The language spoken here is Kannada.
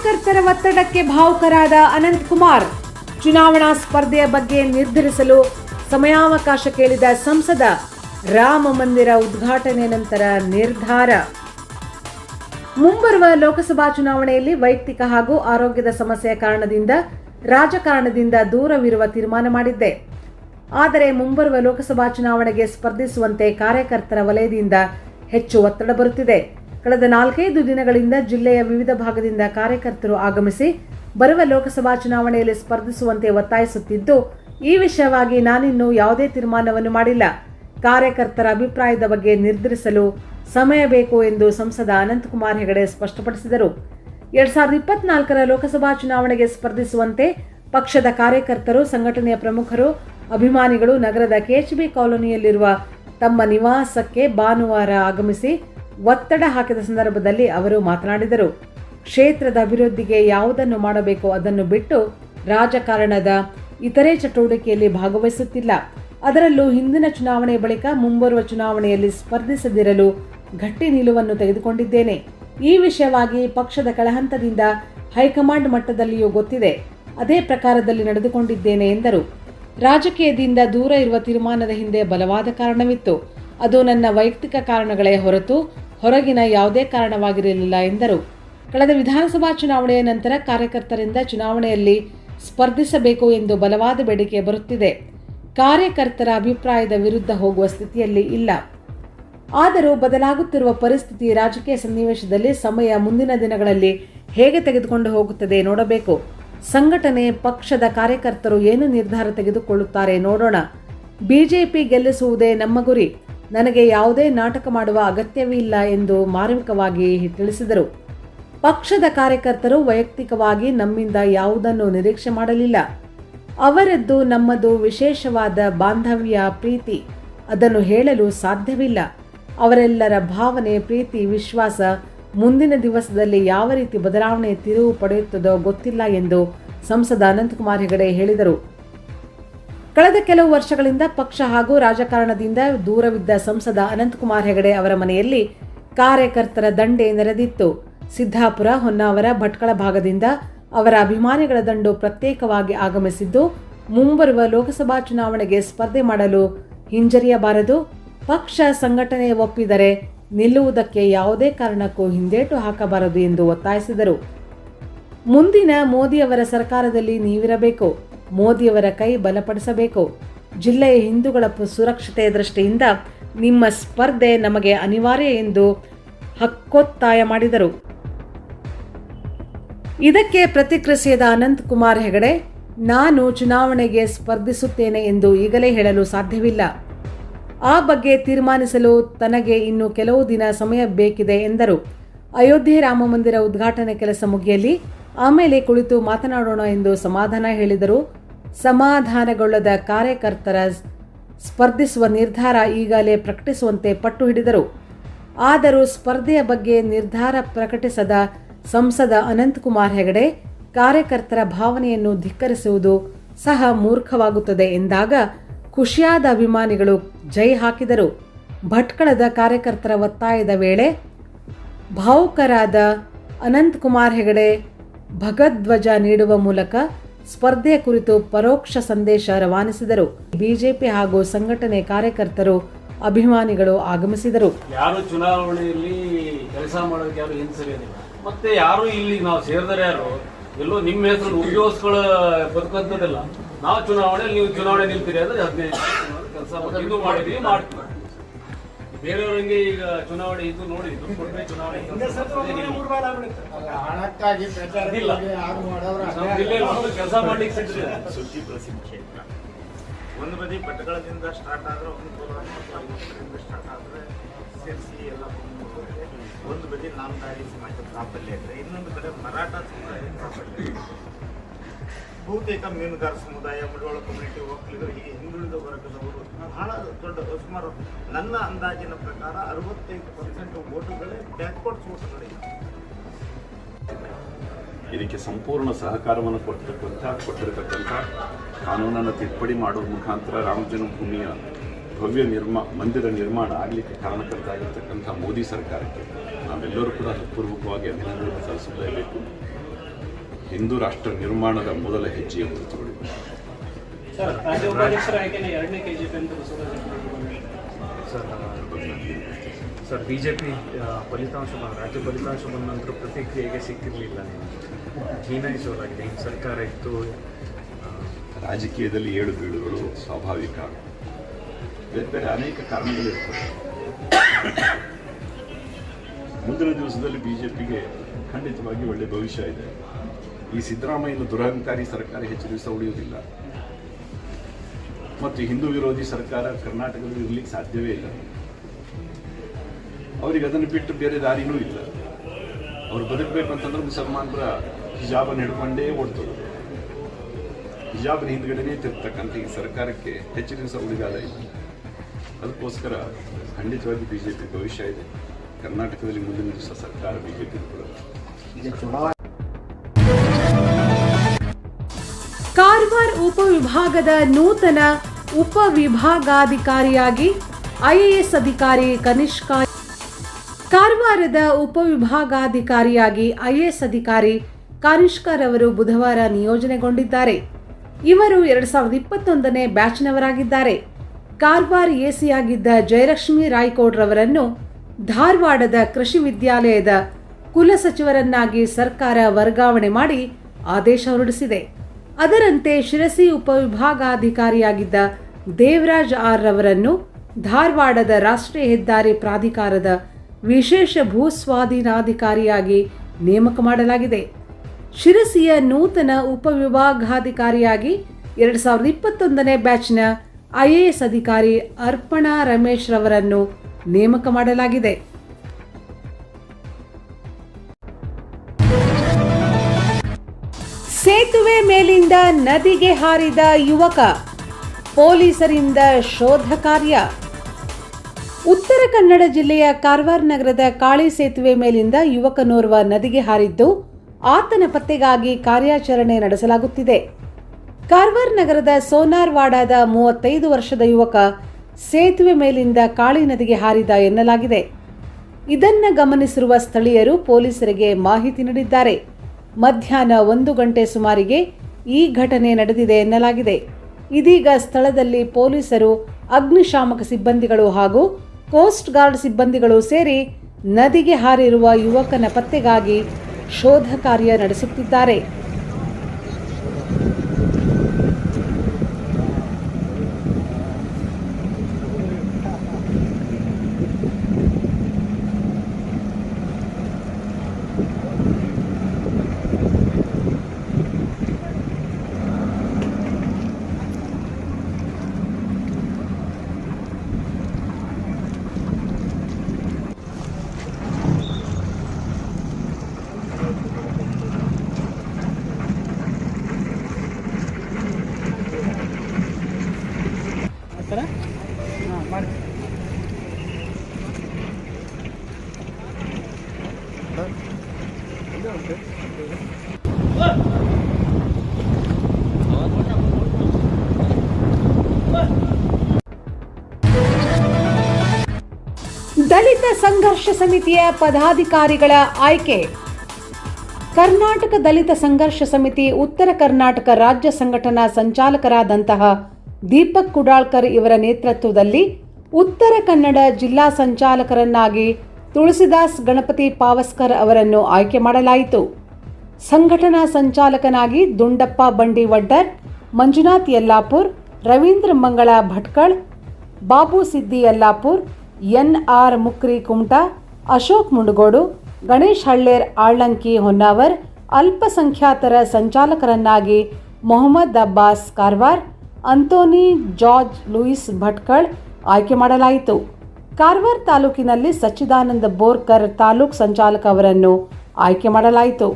ಕಾರ್ಯಕರ್ತರ ಒತ್ತಡಕ್ಕೆ ಭಾವುಕರಾದ ಅನಂತ್ ಕುಮಾರ್ ಚುನಾವಣಾ ಸ್ಪರ್ಧೆಯ ಬಗ್ಗೆ ನಿರ್ಧರಿಸಲು ಸಮಯಾವಕಾಶ ಕೇಳಿದ ಸಂಸದ ರಾಮ ಮಂದಿರ ಉದ್ಘಾಟನೆ ನಂತರ ನಿರ್ಧಾರ. ಮುಂಬರುವ ಲೋಕಸಭಾ ಚುನಾವಣೆಯಲ್ಲಿ ವೈಯಕ್ತಿಕ ಹಾಗೂ ಆರೋಗ್ಯದ ಸಮಸ್ಯೆಯ ಕಾರಣದಿಂದ ರಾಜಕಾರಣದಿಂದ ದೂರವಿರುವ ತೀರ್ಮಾನ ಮಾಡಿದ್ದೆ. ಆದರೆ ಮುಂಬರುವ ಲೋಕಸಭಾ ಚುನಾವಣೆಗೆ ಸ್ಪರ್ಧಿಸುವಂತೆ ಕಾರ್ಯಕರ್ತರ ವಲಯದಿಂದ ಹೆಚ್ಚು ಒತ್ತಡ ಬರುತ್ತಿದೆ. ಕಳೆದ ನಾಲ್ಕೈದು ದಿನಗಳಿಂದ ಜಿಲ್ಲೆಯ ವಿವಿಧ ಭಾಗದಿಂದ ಕಾರ್ಯಕರ್ತರು ಆಗಮಿಸಿ ಬರುವ ಲೋಕಸಭಾ ಚುನಾವಣೆಯಲ್ಲಿ ಸ್ಪರ್ಧಿಸುವಂತೆ ಒತ್ತಾಯಿಸುತ್ತಿದ್ದು, ಈ ವಿಷಯವಾಗಿ ನಾನಿನ್ನೂ ಯಾವುದೇ ತೀರ್ಮಾನವನ್ನು ಮಾಡಿಲ್ಲ. ಕಾರ್ಯಕರ್ತರ ಅಭಿಪ್ರಾಯದ ಬಗ್ಗೆ ನಿರ್ಧರಿಸಲು ಸಮಯ ಬೇಕು ಎಂದು ಸಂಸದ ಅನಂತಕುಮಾರ್ ಹೆಗಡೆ ಸ್ಪಷ್ಟಪಡಿಸಿದರು. ಎರಡ್ ಸಾವಿರದ ಇಪ್ಪತ್ನಾಲ್ಕರ ಲೋಕಸಭಾ ಚುನಾವಣೆಗೆ ಸ್ಪರ್ಧಿಸುವಂತೆ ಪಕ್ಷದ ಕಾರ್ಯಕರ್ತರು, ಸಂಘಟನೆಯ ಪ್ರಮುಖರು, ಅಭಿಮಾನಿಗಳು ನಗರದ ಕೆಎಚ್ಬಿ ಕಾಲೋನಿಯಲ್ಲಿರುವ ತಮ್ಮ ನಿವಾಸಕ್ಕೆ ಭಾನುವಾರ ಆಗಮಿಸಿ ಒತ್ತಡ ಹಾಕಿದ ಸಂದರ್ಭದಲ್ಲಿ ಅವರು ಮಾತನಾಡಿದರು. ಕ್ಷೇತ್ರದ ಅಭಿವೃದ್ಧಿಗೆ ಯಾವುದನ್ನು ಮಾಡಬೇಕು ಅದನ್ನು ಬಿಟ್ಟು ರಾಜಕಾರಣದ ಇತರೆ ಚಟುವಟಿಕೆಯಲ್ಲಿ ಭಾಗವಹಿಸುತ್ತಿಲ್ಲ. ಅದರಲ್ಲೂ ಹಿಂದಿನ ಚುನಾವಣೆ ಬಳಿಕ ಮುಂಬರುವ ಚುನಾವಣೆಯಲ್ಲಿ ಸ್ಪರ್ಧಿಸದಿರಲು ಗಟ್ಟಿ ನಿಲುವನ್ನು ತೆಗೆದುಕೊಂಡಿದ್ದೇನೆ. ಈ ವಿಷಯವಾಗಿ ಪಕ್ಷದ ಕೆಳಹಂತದಿಂದ ಹೈಕಮಾಂಡ್ ಮಟ್ಟದಲ್ಲಿಯೂ ಗೊತ್ತಿದೆ. ಅದೇ ಪ್ರಕಾರದಲ್ಲಿ ನಡೆದುಕೊಂಡಿದ್ದೇನೆ ಎಂದರು. ರಾಜಕೀಯದಿಂದ ದೂರ ಇರುವ ತೀರ್ಮಾನದ ಹಿಂದೆ ಬಲವಾದ ಕಾರಣವಿತ್ತು. ಅದು ನನ್ನ ವೈಯಕ್ತಿಕ ಕಾರಣಗಳೇ ಹೊರತು ಹೊರಗಿನ ಯಾವುದೇ ಕಾರಣವಾಗಿರಲಿಲ್ಲ ಎಂದರು. ಕಳೆದ ವಿಧಾನಸಭಾ ಚುನಾವಣೆಯ ನಂತರ ಕಾರ್ಯಕರ್ತರಿಂದ ಚುನಾವಣೆಯಲ್ಲಿ ಸ್ಪರ್ಧಿಸಬೇಕು ಎಂದು ಬಲವಾದ ಬೇಡಿಕೆ ಬರುತ್ತಿದೆ. ಕಾರ್ಯಕರ್ತರ ಅಭಿಪ್ರಾಯದ ವಿರುದ್ಧ ಹೋಗುವ ಸ್ಥಿತಿಯಲ್ಲಿ ಇಲ್ಲ. ಆದರೂ ಬದಲಾಗುತ್ತಿರುವ ಪರಿಸ್ಥಿತಿ ರಾಜಕೀಯ ಸನ್ನಿವೇಶದಲ್ಲಿ ಸಮಯ ಮುಂದಿನ ದಿನಗಳಲ್ಲಿ ಹೇಗೆ ತೆಗೆದುಕೊಂಡು ಹೋಗುತ್ತದೆ ನೋಡಬೇಕು. ಸಂಘಟನೆ, ಪಕ್ಷದ ಕಾರ್ಯಕರ್ತರು ಏನು ನಿರ್ಧಾರ ತೆಗೆದುಕೊಳ್ಳುತ್ತಾರೆ ನೋಡೋಣ. ಬಿಜೆಪಿ ಗೆಲ್ಲಿಸುವುದೇ ನಮ್ಮ ಗುರಿ. ನನಗೆ ಯಾವುದೇ ನಾಟಕ ಮಾಡುವ ಅಗತ್ಯವಿಲ್ಲ ಎಂದು ಮಾರ್ಮಿಕವಾಗಿ ತಿಳಿಸಿದರು. ಪಕ್ಷದ ಕಾರ್ಯಕರ್ತರು ವೈಯಕ್ತಿಕವಾಗಿ ನಮ್ಮಿಂದ ಯಾವುದನ್ನು ನಿರೀಕ್ಷೆ ಮಾಡಲಿಲ್ಲ. ಅವರದ್ದು ನಮ್ಮದು ವಿಶೇಷವಾದ ಬಾಂಧವ್ಯ, ಪ್ರೀತಿ. ಅದನ್ನು ಹೇಳಲು ಸಾಧ್ಯವಿಲ್ಲ. ಅವರೆಲ್ಲರ ಭಾವನೆ, ಪ್ರೀತಿ, ವಿಶ್ವಾಸ ಮುಂದಿನ ದಿವಸದಲ್ಲಿ ಯಾವ ರೀತಿ ಬದಲಾವಣೆ ತಿರುವು ಪಡೆಯುತ್ತದೋ ಗೊತ್ತಿಲ್ಲ ಎಂದು ಸಂಸದ ಅನಂತಕುಮಾರ್ ಹೆಗಡೆ ಹೇಳಿದರು. ಕಳೆದ ಕೆಲವು ವರ್ಷಗಳಿಂದ ಪಕ್ಷ ಹಾಗೂ ರಾಜಕಾರಣದಿಂದ ದೂರವಿದ್ದ ಸಂಸದ ಅನಂತಕುಮಾರ್ ಹೆಗಡೆ ಅವರ ಮನೆಯಲ್ಲಿ ಕಾರ್ಯಕರ್ತರ ದಂಡೆ ನೆರೆದಿತ್ತು. ಸಿದ್ದಾಪುರ, ಹೊನ್ನಾವರ, ಭಟ್ಕಳ ಭಾಗದಿಂದ ಅವರ ಅಭಿಮಾನಿಗಳ ದಂಡು ಪ್ರತ್ಯೇಕವಾಗಿ ಆಗಮಿಸಿದ್ದು, ಮುಂಬರುವ ಲೋಕಸಭಾ ಚುನಾವಣೆಗೆ ಸ್ಪರ್ಧೆ ಮಾಡಲು ಹಿಂಜರಿಯಬಾರದು. ಪಕ್ಷ ಸಂಘಟನೆ ಒಪ್ಪಿದರೆ ನಿಲ್ಲುವುದಕ್ಕೆ ಯಾವುದೇ ಕಾರಣಕ್ಕೂ ಹಿಂದೇಟು ಹಾಕಬಾರದು ಎಂದು ಒತ್ತಾಯಿಸಿದರು. ಮುಂದಿನ ಮೋದಿ ಅವರ ಸರ್ಕಾರದಲ್ಲಿ ನೀವಿರಬೇಕು. ಮೋದಿಯವರ ಕೈ ಬಲಪಡಿಸಬೇಕು. ಜಿಲ್ಲೆಯ ಹಿಂದೂಗಳ ಸುರಕ್ಷತೆಯ ದೃಷ್ಟಿಯಿಂದ ನಿಮ್ಮ ಸ್ಪರ್ಧೆ ನಮಗೆ ಅನಿವಾರ್ಯ ಎಂದು ಹಕ್ಕೊತ್ತಾಯ ಮಾಡಿದರು. ಇದಕ್ಕೆ ಪ್ರತಿಕ್ರಿಯಿಸಿದ ಅನಂತ್ ಕುಮಾರ್ ಹೆಗಡೆ, ನಾನು ಚುನಾವಣೆಗೆ ಸ್ಪರ್ಧಿಸುತ್ತೇನೆ ಎಂದು ಈಗಲೇ ಹೇಳಲು ಸಾಧ್ಯವಿಲ್ಲ. ಆ ಬಗ್ಗೆ ತೀರ್ಮಾನಿಸಲು ತನಗೆ ಇನ್ನು ಕೆಲವು ದಿನ ಸಮಯ ಬೇಕಿದೆ ಎಂದರು. ಅಯೋಧ್ಯೆ ರಾಮ ಮಂದಿರ ಉದ್ಘಾಟನೆ ಕೆಲಸ ಮುಗಿಯಲಿ, ಆಮೇಲೆ ಕುಳಿತು ಮಾತನಾಡೋಣ ಎಂದು ಸಮಾಧಾನ ಹೇಳಿದರು. ಸಮಾಧಾನಗೊಳ್ಳದ ಕಾರ್ಯಕರ್ತರ ಸ್ಪರ್ಧಿಸುವ ನಿರ್ಧಾರ ಈಗಲೇ ಪ್ರಕಟಿಸುವಂತೆ ಪಟ್ಟು ಹಿಡಿದರು. ಆದರೂ ಸ್ಪರ್ಧೆಯ ಬಗ್ಗೆ ನಿರ್ಧಾರ ಪ್ರಕಟಿಸದ ಸಂಸದ ಅನಂತಕುಮಾರ್ ಹೆಗಡೆ, ಕಾರ್ಯಕರ್ತರ ಭಾವನೆಯನ್ನು ಧಿಕ್ಕರಿಸುವುದು ಸಹ ಮೂರ್ಖವಾಗುತ್ತದೆ ಎಂದಾಗ ಖುಷಿಯಾದ ಅಭಿಮಾನಿಗಳು ಜೈ ಹಾಕಿದರು. ಭಟ್ಕಳದ ಕಾರ್ಯಕರ್ತರ ಒತ್ತಾಯದ ವೇಳೆ ಭಾವುಕರಾದ ಅನಂತಕುಮಾರ್ ಹೆಗಡೆ ಭಗದ್ವಜ ನೀಡುವ ಮೂಲಕ ಸ್ಪರ್ಧೆಯ ಕುರಿತು ಪರೋಕ್ಷ ಸಂದೇಶ ರವಾನಿಸಿದರು. ಬಿಜೆಪಿ ಹಾಗೂ ಸಂಘಟನೆ ಕಾರ್ಯಕರ್ತರು ಅಭಿಮಾನಿಗಳು ಆಗಮಿಸಿದರು. ಯಾರು ಚುನಾವಣೆಯಲ್ಲಿ ಕೆಲಸ ಮಾಡೋಕೆ ಯಾರು ಹಿಂಸರಿಯೋದಿಲ್ಲ ಮತ್ತೆ ಯಾರು ಇಲ್ಲಿ ನಾವು ಸೇರಿದರೆ ಯಾರು? ಎಲ್ಲೋ ನಿಮ್ಮ ಹೆಸರು ಉದ್ಯೋಗಸ್ಗಳ ಬದುಕಂತದಿಲ್ಲ ನಾವು ಚುನಾವಣೆಯಲ್ಲಿ ನೀವು ಚುನಾವಣೆ ನಿಲ್ತೀರಿ ಅಂದ್ರೆ ಹದಿನೈದು ಕೆಲಸ ಮಾಡಿದೀವಿ ಮಾಡ್ತೀವಿ ಬೇರೆಯವ್ರಿಗೆ ಈಗ ಚುನಾವಣೆ ಇದು ನೋಡಿ ದುಡ್ಡು ಕೊಟ್ರೆ ಚುನಾವಣೆ. ಹಣಕ್ಕಾಗಿ ಇಲ್ಲ. ಪ್ರಚಾರಕ್ಕಾಗಿ ಮಾಡೋರು ನಮ್ಮ ಕೆಲಸ ಮಾಡ್ಲಿಕ್ಕೆ. ಸುದ್ದಿ ಪ್ರಸಿದ್ಧ ಕ್ಷೇತ್ರ ಒಂದು ಬದಿ ಭಟ್ಕಳದಿಂದ ಸ್ಟಾರ್ಟ್ ಆದ್ರೆ ಒಂದು ಕೋಲಾರದಿಂದ ಸ್ಟಾರ್ಟ್ ಆದರೆ ಸೇರಿಸಿ ಎಲ್ಲ. ಒಂದು ಬದಿ ನಾಮದಾರಿ ಸಮಾಜ ಪ್ರಾಬಲ್ಯ ಇದೆ ಇನ್ನೊಂದು ಕಡೆ ಮರಾಠ ಸಮಾಜ ಪ್ರಾಬಲ್ಯ ಬಹುತೇಕ ಮೀನುಗಾರ ಸಮುದಾಯ, ಮಡಿವಾಳ ಕಮ್ಯುನಿಟಿ ಒಕ್ಕಲಿಗರು, ಹೀಗೆ ಹಿಂದುಳಿದ ವರ್ಗದವರು, ಬಹಳ ದೊಡ್ಡ ಸುಮಾರು ನನ್ನ ಅಂದಾಜಿನ ಪ್ರಕಾರ ಅರವತ್ತೈದು ಪರ್ಸೆಂಟ್ ಓಟುಗಳೇ ಬ್ಯಾಕ್ವರ್ಡ್ಸ್ ಓಟುಗಳಿವೆ ಇದಕ್ಕೆ ಸಂಪೂರ್ಣ ಸಹಕಾರವನ್ನು ಕೊಟ್ಟಿರತಕ್ಕಂಥ ಕೊಟ್ಟಿರತಕ್ಕಂಥ ಕಾನೂನನ್ನು ತಿದ್ದುಪಡಿ ಮಾಡುವ ಮುಖಾಂತರ ರಾಮ ಜನ್ಮಭೂಮಿಯ ಭವ್ಯ ನಿರ್ಮಾ, ಮಂದಿರ ನಿರ್ಮಾಣ ಆಗಲಿಕ್ಕೆ ಕಾರಣಕರ್ತ ಆಗಿರ್ತಕ್ಕಂಥ ಮೋದಿ ಸರ್ಕಾರಕ್ಕೆ ನಾವೆಲ್ಲರೂ ಕೂಡ ಹೃತ್ಪೂರ್ವಕವಾಗಿ ಅಭಿನಂದನೆ ಸಲ್ಲಿಸಲೇಬೇಕು. ಹಿಂದೂ ರಾಷ್ಟ್ರ ನಿರ್ಮಾಣದ ಮೊದಲ ಹೆಜ್ಜೆಯ ಎಂದು ಸರ್ ಬಿ ಜೆ ಪಿ ಫಲಿತಾಂಶ ಬಂದ ರಾಜ್ಯ ಫಲಿತಾಂಶ ಬಂದ ನಂತರ ಪ್ರತಿಕ್ರಿಯೆಗೆ ಸಿಕ್ಕಿರಲಿಲ್ಲ ಹೀನಾಯಿಸೋದಾಗಿದೆ ಹೀನಾಯಿಸೋಲಾಗಿದೆ ಹಿಂಗೆ ಸರ್ಕಾರ ಇತ್ತು ರಾಜಕೀಯದಲ್ಲಿ ಏಳು ಬೀಳುಗಳು ಸ್ವಾಭಾವಿಕ. ಬೇರೆ ಬೇರೆ ಅನೇಕ ಕಾರಣಗಳಿರ್ತವೆ ಮುಂದಿನ ದಿವಸದಲ್ಲಿ ಬಿ ಜೆ ಪಿಗೆ ಖಂಡಿತವಾಗಿ ಒಳ್ಳೆ ಭವಿಷ್ಯ ಇದೆ. ಈ ಸಿದ್ದರಾಮಯ್ಯನ ದುರಹಂಕಾರಿ ಸರ್ಕಾರ ಹೆಚ್ಚು ದಿವಸ ಉಳಿಯುವುದಿಲ್ಲ ಮತ್ತು ಹಿಂದೂ ವಿರೋಧಿ ಸರ್ಕಾರ ಕರ್ನಾಟಕದಲ್ಲಿ ಇರಲಿಕ್ಕೆ ಸಾಧ್ಯವೇ ಇಲ್ಲ. ಅವರಿಗೆ ಅದನ್ನು ಬಿಟ್ಟು ಬೇರೆ ದಾರಿನೂ ಇಲ್ಲ. ಅವ್ರು ಬದುಕಬೇಕು ಅಂತಂದ್ರೆ ಮುಸಲ್ಮಾನರ ಹಿಜಾಬನ್ನು ಹಿಡ್ಕೊಂಡೇ ಓಡ್ತದೆ ಹಿಜಾಬ್ನ ಹಿಂದ್ಗಡೆನೇ ತಿರ್ತಕ್ಕಂಥ ಈ ಸರ್ಕಾರಕ್ಕೆ ಹೆಚ್ಚು ದಿವಸ ಉಳಿಗಾಲ ಇಲ್ಲ. ಅದಕ್ಕೋಸ್ಕರ ಖಂಡಿತವಾಗಿ ಬಿಜೆಪಿ ಭವಿಷ್ಯ ಇದೆ. ಕರ್ನಾಟಕದಲ್ಲಿ ಮುಂದಿನ ದಿವಸ ಸರ್ಕಾರ ಬಿಜೆಪಿ ಕಾರವಾರ ಉಪವಿಭಾಗದ ನೂತನ ಉಪವಿಭಾಗಾಧಿಕಾರಿಯಾಗಿ ಐಎಎಸ್ ಅಧಿಕಾರಿ ಕನಿಷ್ಕಾ ಕಾರವಾರದ ಉಪವಿಭಾಗಾಧಿಕಾರಿಯಾಗಿ ಐಎಎಸ್ ಅಧಿಕಾರಿ ಕನಿಷ್ಕರ್ ಅವರು ಬುಧವಾರ ನಿಯೋಜನೆಗೊಂಡಿದ್ದಾರೆ. ಇವರು ಎರಡ್ ಸಾವಿರದ ಇಪ್ಪತ್ತೊಂದನೇ ಬ್ಯಾಚ್ನವರಾಗಿದ್ದಾರೆ. ಕಾರವಾರ ಎಸಿಯಾಗಿದ್ದ ಜಯಲಕ್ಷ್ಮಿ ರಾಯ್ಕೋಡ್ ರವರನ್ನು ಧಾರವಾಡದ ಕೃಷಿ ವಿದ್ಯಾಲಯದ ಕುಲಸಚಿವರನ್ನಾಗಿ ಸರ್ಕಾರ ವರ್ಗಾವಣೆ ಮಾಡಿ ಆದೇಶ ಹೊರಡಿಸಿದೆ. ಅದರಂತೆ ಶಿರಸಿ ಉಪವಿಭಾಗಾಧಿಕಾರಿಯಾಗಿದ್ದ ದೇವರಾಜ್ ಆರ್ ರವರನ್ನು ಧಾರವಾಡದ ರಾಷ್ಟ್ರೀಯ ಹೆದ್ದಾರಿ ಪ್ರಾಧಿಕಾರದ ವಿಶೇಷ ಭೂಸ್ವಾಧೀನಾಧಿಕಾರಿಯಾಗಿ ನೇಮಕ ಮಾಡಲಾಗಿದೆ. ಶಿರಸಿಯ ನೂತನ ಉಪವಿಭಾಗಾಧಿಕಾರಿಯಾಗಿ ಎರಡು ಸಾವಿರದ ಇಪ್ಪತ್ತೊಂದನೇ ಬ್ಯಾಚ್ನ ಐಎಎಸ್ ಅಧಿಕಾರಿ ಅರ್ಪಣಾ ರಮೇಶ್ ರವರನ್ನು ನೇಮಕ ಮಾಡಲಾಗಿದೆ. ಸೇತುವೆ ಮೇಲಿಂದ ನದಿಗೆ ಹಾರಿದ ಯುವಕ, ಪೊಲೀಸರಿಂದ ಶೋಧ ಕಾರ್ಯ. ಉತ್ತರ ಕನ್ನಡ ಜಿಲ್ಲೆಯ ಕಾರವಾರ ನಗರದ ಕಾಳಿ ಸೇತುವೆ ಮೇಲಿಂದ ಯುವಕನೋರ್ವ ನದಿಗೆ ಹಾರಿದ್ದು, ಆತನ ಪತ್ತೆಗಾಗಿ ಕಾರ್ಯಾಚರಣೆ ನಡೆಸಲಾಗುತ್ತಿದೆ. ಕಾರವಾರ ನಗರದ ಸೋನಾರ್ವಾಡಾದ ಮೂವತ್ತೈದು ವರ್ಷದ ಯುವಕ ಸೇತುವೆ ಮೇಲಿಂದ ಕಾಳಿ ನದಿಗೆ ಹಾರಿದ ಎನ್ನಲಾಗಿದೆ. ಇದನ್ನು ಗಮನಿಸಿರುವ ಸ್ಥಳೀಯರು ಪೊಲೀಸರಿಗೆ ಮಾಹಿತಿ ನೀಡಿದ್ದಾರೆ. ಮಧ್ಯಾಹ್ನ ಒಂದು ಗಂಟೆ ಸುಮಾರಿಗೆ ಈ ಘಟನೆ ನಡೆದಿದೆ ಎನ್ನಲಾಗಿದೆ. ಇದೀಗ ಸ್ಥಳದಲ್ಲಿ ಪೊಲೀಸರು, ಅಗ್ನಿಶಾಮಕ ಸಿಬ್ಬಂದಿಗಳು ಹಾಗೂ ಕೋಸ್ಟ್ ಗಾರ್ಡ್ ಸಿಬ್ಬಂದಿಗಳು ಸೇರಿ ನದಿಗೆ ಹಾರಿರುವ ಯುವಕನ ಪತ್ತೆಗಾಗಿ ಶೋಧ ಕಾರ್ಯ ನಡೆಸುತ್ತಿದ್ದಾರೆ. ದಲಿತ ಸಂಘರ್ಷ ಸಮಿತಿಯ ಪದಾಧಿಕಾರಿಗಳ ಆಯ್ಕೆ. ಕರ್ನಾಟಕ ದಲಿತ ಸಂಘರ್ಷ ಸಮಿತಿ, ಉತ್ತರ ಕರ್ನಾಟಕ ರಾಜ್ಯ ಸಂಘಟನಾ ಸಂಚಾಲಕರಾದಂತಹ ದೀಪಕ್ ಕುಡಾಳ್ಕರ್ ಇವರ ನೇತೃತ್ವದಲ್ಲಿ ಉತ್ತರ ಕನ್ನಡ ಜಿಲ್ಲಾ ಸಂಚಾಲಕರನ್ನಾಗಿ ತುಳಸಿದಾಸ್ ಗಣಪತಿ ಪಾವಸ್ಕರ್ ಅವರನ್ನು ಆಯ್ಕೆ ಮಾಡಲಾಯಿತು. ಸಂಘಟನಾ ಸಂಚಾಲಕನಾಗಿ ದುಂಡಪ್ಪ ಬಂಡಿ ವಡ್ಡರ್ ಮಂಜುನಾಥ್ ಯಲ್ಲಾಪುರ್, ರವೀಂದ್ರ ಮಂಗಳ ಭಟ್ಕಳ್, ಬಾಬು ಸಿದ್ದಿ ಯಲ್ಲಾಪುರ್ ಎನ್ ಆರ್ ಮುಕ್ರಿ ಕುಮಟಾ ಅಶೋಕ್ ಮುಂಡಗೋಡು, ಗಣೇಶ್ ಹಳ್ಳೇರ್ ಆಳ್ಲಂಕಿ ಹೊನ್ನಾವರ್, ಅಲ್ಪಸಂಖ್ಯಾತರ ಸಂಚಾಲಕರನ್ನಾಗಿ Mohammed Abbas Karwar Anthony George Louis Bhatkal ಆಯ್ಕೆ ಮಾಡಲಾಯಿತು. ಕಾರವಾರ್ ತಾಲೂಕಿನಲ್ಲಿ ಸಚ್ಚಿದಾನಂದ ಬೋರ್ಕರ್ ತಾಲೂಕ್ ಸಂಚಾಲಕ ಅವರನ್ನು ಆಯ್ಕೆ ಮಾಡಲಾಯಿತು.